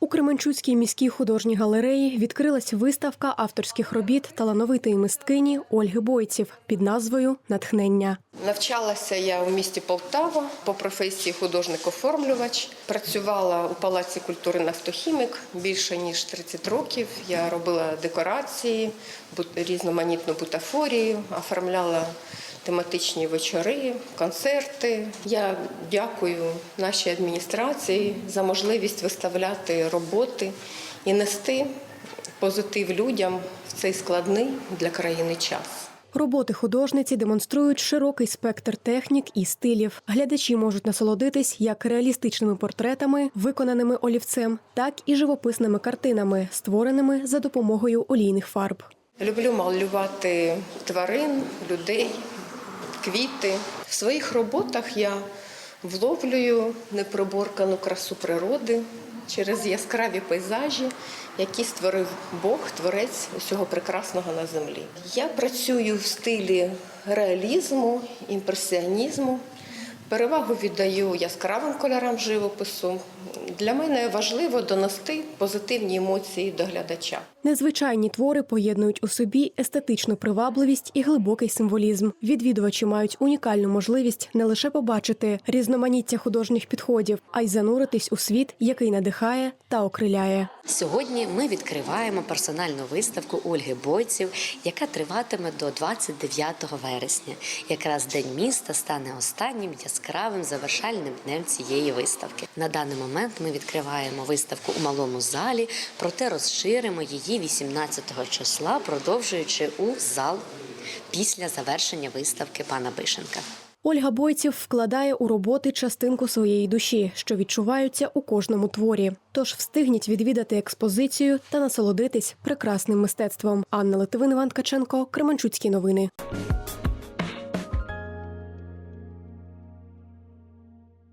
У Кременчуцькій міській художній галереї відкрилась виставка авторських робіт талановитої мисткині Ольги Бойців під назвою Натхнення. Навчалася я у місті Полтава по професії художник-оформлювач. Працювала у Палаці культури нафтохімік більше ніж 30 років. Я робила декорації, різноманітну бутафорію, оформляла тематичні вечори, концерти. Я дякую нашій адміністрації за можливість виставляти роботи і нести позитив людям в цей складний для країни час. Роботи художниці демонструють широкий спектр технік і стилів. Глядачі можуть насолодитись як реалістичними портретами, виконаними олівцем, так і живописними картинами, створеними за допомогою олійних фарб. Люблю малювати тварин, людей, квіти. В своїх роботах я вловлюю неприборкану красу природи через яскраві пейзажі, які створив Бог, творець усього прекрасного на землі. Я працюю в стилі реалізму, імпресіонізму. Перевагу віддаю яскравим кольорам живопису. Для мене важливо донести позитивні емоції до глядача. Незвичайні твори поєднують у собі естетичну привабливість і глибокий символізм. Відвідувачі мають унікальну можливість не лише побачити різноманіття художніх підходів, а й зануритись у світ, який надихає та окриляє. Сьогодні ми відкриваємо персональну виставку Ольги Бойців, яка триватиме до 29 вересня. Якраз день міста стане останнім яскравим завершальним днем цієї виставки. На даний момент ми відкриваємо виставку у малому залі, проте розширимо її 18 числа, продовжуючи у зал після завершення виставки пана Бишенка. Ольга Бойців вкладає у роботи частинку своєї душі, що відчуваються у кожному творі. Тож встигніть відвідати експозицію та насолодитись прекрасним мистецтвом. Анна Литвин, Іван Ткаченко, Кременчуцькі новини.